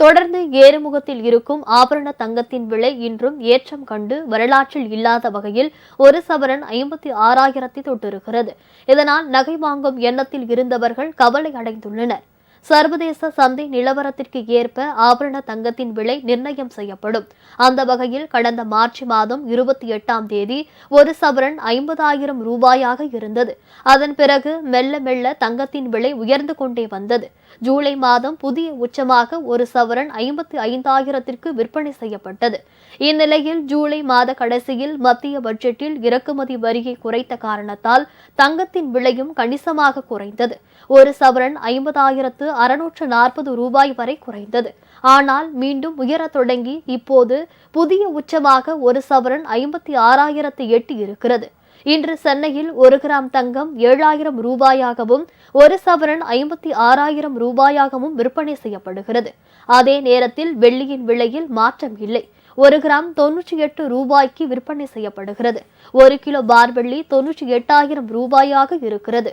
தொடர்ந்து ஏறுமுகத்தில் இருக்கும் ஆபரண தங்கத்தின் விலை இன்றும் ஏற்றம் கண்டு வரலாற்றில் இல்லாத வகையில் ஒரு சவரன் ஐம்பத்தி ஆறாயிரத்தை தொட்டிருக்கிறது. இதனால் நகை வாங்கும் எண்ணத்தில் இருந்தவர்கள் கவலை அடைந்துள்ளனர். சர்வதேச சந்தை நிலவரத்திற்கு ஏற்ப ஆபரண தங்கத்தின் விலை நிர்ணயம் செய்யப்படும். அந்த வகையில் கடந்த மார்ச் மாதம் இருபத்தி எட்டாம் தேதி ஒரு சவரன் ஐம்பதாயிரம் ரூபாயாக இருந்தது. அதன் பிறகு மெல்ல மெல்ல தங்கத்தின் விலை உயர்ந்து கொண்டே வந்தது. ஜூலை மாதம் புதிய உச்சமாக ஒரு சவரன் ஐம்பத்தி ஐந்தாயிரத்திற்கு விற்பனை செய்யப்பட்டது. இந்நிலையில் ஜூலை மாத கடைசியில் மத்திய பட்ஜெட்டில் இறக்குமதி வரியை குறைத்த காரணத்தால் தங்கத்தின் விலையும் கணிசமாக குறைந்தது. ஒரு சவரன் ஐம்பதாயிரத்து அறுநூற்று நாற்பது ரூபாய் வரை குறைந்தது. ஆனால் மீண்டும் உயரத் தொடங்கி இப்போது புதிய உச்சமாக ஒரு சவரன் ஐம்பத்தி ஆறாயிரத்து எட்டு இருக்கிறது. இன்று சென்னையில் ஒரு கிராம் தங்கம் ஏழாயிரம் ரூபாயாகவும் ஒரு சவரன் ஐம்பத்தி ஆறாயிரம் ரூபாயாகவும் விற்பனை செய்யப்படுகிறது. அதே நேரத்தில் வெள்ளியின் விலையில் மாற்றம் இல்லை. ஒரு கிராம் தொன்னூற்றி எட்டு ரூபாய்க்கு விற்பனை செய்யப்படுகிறது. ஒரு கிலோ பார்வெள்ளி தொன்னூற்றி எட்டாயிரம் ரூபாயாக இருக்கிறது.